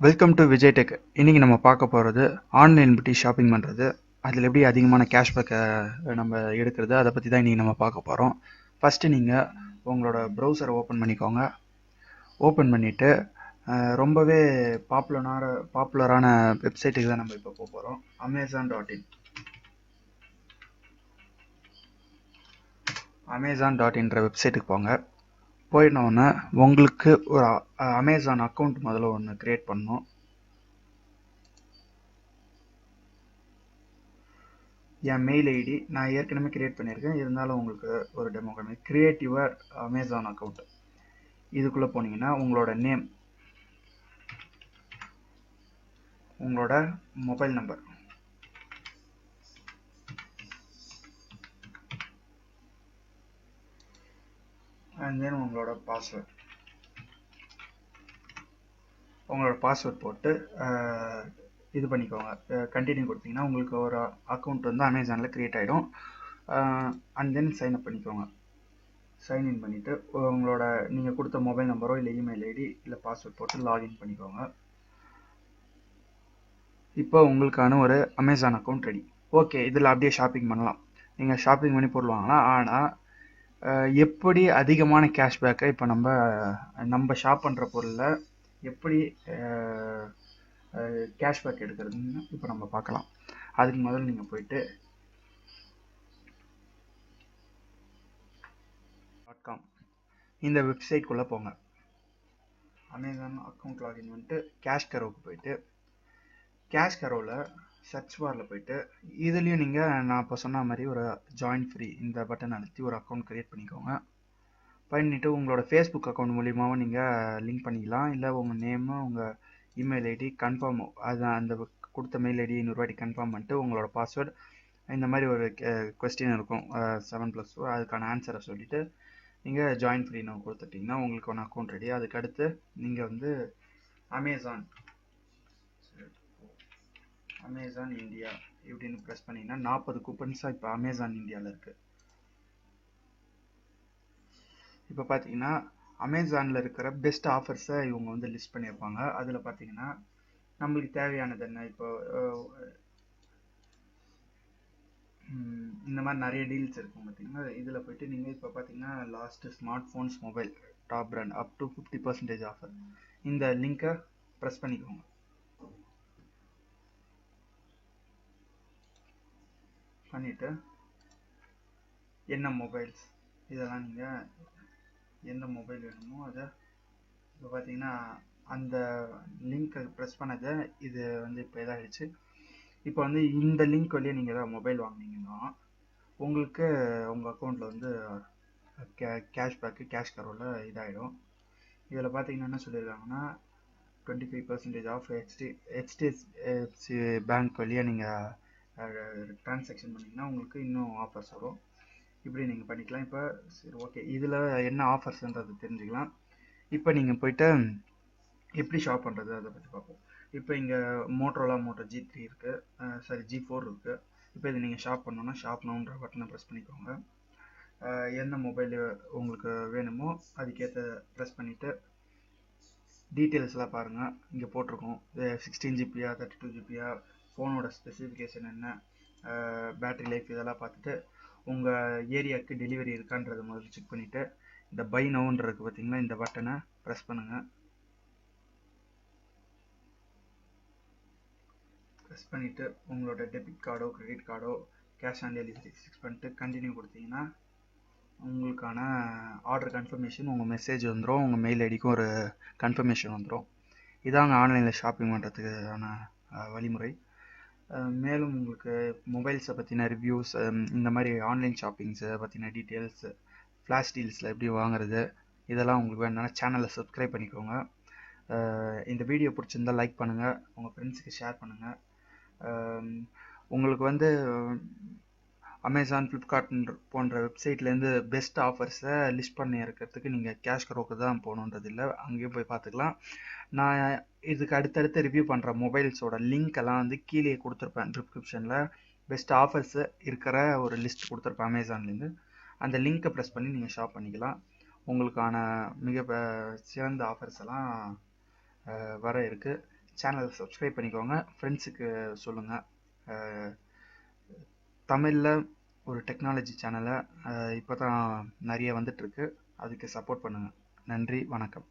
Welcome to Vijay tech இன்றைக்கி நம்ம பார்க்க போகிறது ஆன்லைன் பற்றி ஷாப்பிங் பண்ணுறது அதில் எப்படி அதிகமான கேஷ்பேக்கை நம்ம எடுக்கிறது அதை பற்றி தான் இன்றைக்கி நம்ம பார்க்க போகிறோம் ஃபஸ்ட்டு நீங்கள் உங்களோட ப்ரௌசரை ஓப்பன் பண்ணிக்கோங்க. ஓப்பன் பண்ணிவிட்டு ரொம்பவே பாப்புலரான பாப்புலரான வெப்சைட்டுக்கு தான் நம்ம இப்போ போக போகிறோம் Amazon dot in Amazon dot இன்ற வெப்சைட்டுக்கு போங்க. போயிடனோடனே உங்களுக்கு ஒரு அமேசான் அக்கௌண்ட் முதல்ல ஒன்று க்ரியேட் பண்ணணும். என் மெயில் ஐடி நான் ஏற்கனவே க்ரியேட் பண்ணியிருக்கேன். இருந்தாலும் உங்களுக்கு ஒரு டெமோ கம்மி கிரியேட் அமேசான் அக்கௌண்ட் இதுக்குள்ளே போனீங்கன்னா உங்களோட நேம் உங்களோட மொபைல் நம்பர் அண்ட் தென் உங்களோட பாஸ்வேர்ட் உங்களோட பாஸ்வேர்ட் போட்டு இது பண்ணிக்கோங்க. கண்டினியூ கொடுத்தீங்கன்னா உங்களுக்கு ஒரு அக்கௌண்ட் வந்து அமேசானில் க்ரியேட் ஆகிடும் அண்ட் தென் சைன் அப் பண்ணிக்கோங்க. சைன் இன் பண்ணிவிட்டு உங்களோட நீங்கள் கொடுத்த மொபைல் நம்பரோ இல்லை இமெயில் ஐடி இல்லை பாஸ்வேர்ட் போட்டு லாகின் பண்ணிக்கோங்க. இப்போ உங்களுக்கான ஒரு அமேசான் அக்கௌண்ட் ரெடி ஓகே இதில் அப்படியே ஷாப்பிங் பண்ணலாம். நீங்கள் ஷாப்பிங் பண்ணி பொருள் வாங்கலாம் ஆனால் எப்படி அதிகமான கேஷ்பேக்கை இப்போ நம்ம நம்ம ஷாப் பண்ணுற பொருளில் எப்படி கேஷ்பேக் எடுக்கிறதுன்னு இப்போ நம்ம பார்க்கலாம். அதுக்கு முதல்ல நீங்கள் போயிட்டு. டாட் காம் இந்த வெப்சைட்குள்ளே போங்க. அமேசான் அக்கௌண்ட் லாகின் வந்துட்டு கேஷ் கரோவுக்கு போயிட்டு கேஷ் கரோவில் சர்ச் பாரில் போயிட்டு இதுலேயும் நீங்கள் நான் இப்போ சொன்ன மாதிரி ஒரு ஜாயின் ஃப்ரீ இந்த பட்டன் அழுத்தி ஒரு அக்கௌண்ட் க்ரியேட் பண்ணிக்கோங்க. பண்ணிவிட்டு உங்களோட ஃபேஸ்புக் அக்கௌண்ட் மூலியமாகவும் நீங்கள் லிங்க் பண்ணிக்கலாம். இல்லை உங்கள் நேமு உங்கள் இமெயில் ஐடி கன்ஃபார்ம் அது அந்த கொடுத்த மெயில் ஐடி இன்னொருவாட்டி கன்ஃபார்ம் பண்ணிட்டு உங்களோட பாஸ்வேர்டு இந்த மாதிரி ஒரு கொஸ்டின் இருக்கும். செவன் ப்ளஸ் டூ அதுக்கான ஆன்சரை சொல்லிவிட்டு நீங்கள் ஜாயின் ஃப்ரீ நான் கொடுத்துட்டிங்கன்னா உங்களுக்கு ஒன்று அக்கௌண்ட் ரெடி அதுக்கடுத்து நீங்கள் வந்து அமேசான் அமேசான் இந்தியா இப்படின்னு ப்ரெஸ் பண்ணிங்கன்னா நாற்பது கூப்பன்ஸாக இப்போ அமேசான் இந்தியாவில் இருக்குது இப்போ பார்த்தீங்கன்னா அமேசானில் இருக்கிற பெஸ்ட் ஆஃபர்ஸை இவங்க வந்து லிஸ்ட் பண்ணியிருப்பாங்க. அதில் பார்த்தீங்கன்னா நம்மளுக்கு தேவையானது என்ன? இப்போ இந்த மாதிரி நிறைய டீல்ஸ் இருக்கும் பார்த்தீங்கன்னா இதில் போயிட்டு நீங்கள் இப்போ பார்த்தீங்கன்னா last smart phones mobile top brand up to fifty percentage offer இந்த லிங்கை ப்ரெஸ் பண்ணிக்கோங்க. பண்ணிவிட்டு என்ன மொபைல்ஸ் இதெல்லாம் நீங்கள் எந்த மொபைல் வேணுமோ அதை இப்போ பார்த்தீங்கன்னா அந்த லிங்க்கை ப்ரெஸ் பண்ணதை இது வந்து இப்போ இதாகிடுச்சு இப்போ வந்து இந்த லிங்க் வழியாக நீங்கள் ஏதாவது மொபைல் வாங்கினீங்கன்னா உங்களுக்கு உங்கள் அக்கௌண்ட்டில் வந்து கே கேஷ்பேக்கு கேஷ் கரோவில் இதாகிடும் இதில் பார்த்தீங்கன்னா என்ன சொல்லியிருக்காங்கன்னா twenty five percentage off HD HDFC bank வழியாக நீங்கள் ட்ரான்சாக்ஷன் பண்ணிங்கன்னா உங்களுக்கு இன்னும் ஆஃபர்ஸ் வரும். இப்படி நீங்கள் பண்ணிக்கலாம். இப்போ சரி ஓகே இதில் என்ன ஆஃபர்ஸ்ன்றது தெரிஞ்சுக்கலாம். இப்போ நீங்கள் போயிட்டு எப்படி ஷாப் பண்ணுறது அதை பற்றி பார்ப்போம். இப்போ இங்கே மோட்ரோலா மோட்டோ ஜி த்ரீ இருக்குது சாரி ஜி ஃபோர் இருக்குது இப்போ இதை நீங்கள் ஷாப் பண்ணோன்னா ஷாப் நவுன்ற பட்டனை ப்ரெஸ் பண்ணிக்கோங்க. என்ன மொபைல் உங்களுக்கு வேணுமோ அதுக்கேற்ற ப்ரெஸ் பண்ணிவிட்டு டீட்டெயில்ஸ்லாம் பாருங்கள் இங்கே போட்டிருக்கோம். சிக்ஸ்டீன் ஜிபியா தேர்ட்டி டூ ஜிபியா ஃபோனோட ஸ்பெசிஃபிகேஷன் என்ன பேட்ரி லைஃப் இதெல்லாம் பார்த்துட்டு உங்கள் ஏரியாவுக்கு டெலிவரி இருக்கான்றதை முதல்ல செக் பண்ணிவிட்டு இந்த பை நவுன்றது பார்த்தீங்கன்னா இந்த பட்டனை ப்ரெஸ் பண்ணுங்கள் ப்ரெஸ் பண்ணிவிட்டு உங்களோட டெபிட் கார்டோ கிரெடிட் கார்டோ கேஷ் ஆன் டெலிவரி ஃபிக்ஸ் பண்ணிட்டு கண்டினியூ கொடுத்தீங்கன்னா உங்களுக்கான ஆர்டர் கன்ஃபர்மேஷன் உங்கள் மெசேஜ் வந்துடும் உங்கள் மெயில் ஐடிக்கும் ஒரு கன்ஃபர்மேஷன் வந்துடும் இதாங்க ஆன்லைனில் ஷாப்பிங் பண்ணுறதுக்கான வழிமுறை. மேலும் உங்களுக்கு மொபைல்ஸை பற்றின ரிவ்யூஸ் இந்த மாதிரி ஆன்லைன் ஷாப்பிங்ஸை பற்றின டீட்டெயில்ஸு ஃப்ளாஷ் டீல்ஸில் எப்படி வாங்குறது இதெல்லாம் உங்களுக்கு வேணும்னா சேனலை சப்ஸ்கிரைப் பண்ணிக்கோங்க. இந்த வீடியோ பிடிச்சிருந்தா லைக் பண்ணுங்கள் உங்கள் ஃப்ரெண்ட்ஸுக்கு ஷேர் பண்ணுங்கள் உங்களுக்கு வந்து அமேசான் ஃப்ளிப்கார்ட் போன்ற வெப்சைட்லேருந்து பெஸ்ட் ஆஃபர்ஸை லிஸ்ட் பண்ணி இருக்கிறதுக்கு நீங்கள் கேஷ் கரோக்கு தான் போகணுன்றது இல்லை. அங்கேயும் போய் பார்த்துக்கலாம். நான் இதுக்கு அடுத்தடுத்து ரிவ்யூ பண்ணுற மொபைல்ஸோட லிங்க் எல்லாம் வந்து கீழே கொடுத்துருப்பேன் டிஸ்கிரிப்ஷனில் பெஸ்ட் ஆஃபர்ஸ் இருக்கிற ஒரு லிஸ்ட் கொடுத்துருப்பேன் அமேசான்லேருந்து அந்த லிங்க்கை ப்ரெஸ் பண்ணி நீங்கள் ஷாப் பண்ணிக்கலாம். உங்களுக்கான மிக சிறந்த ஆஃபர்ஸ் எல்லாம் வர இருக்குது சேனலை சப்ஸ்கிரைப் பண்ணிக்கோங்க. ஃப்ரெண்ட்ஸுக்கு சொல்லுங்கள் தமிழில் ஒரு டெக்னாலஜி சேனலை இப்போ தான் நிறைய வந்துட்டுருக்கு அதுக்கு சப்போர்ட் பண்ணுங்கள் நன்றி வணக்கம்.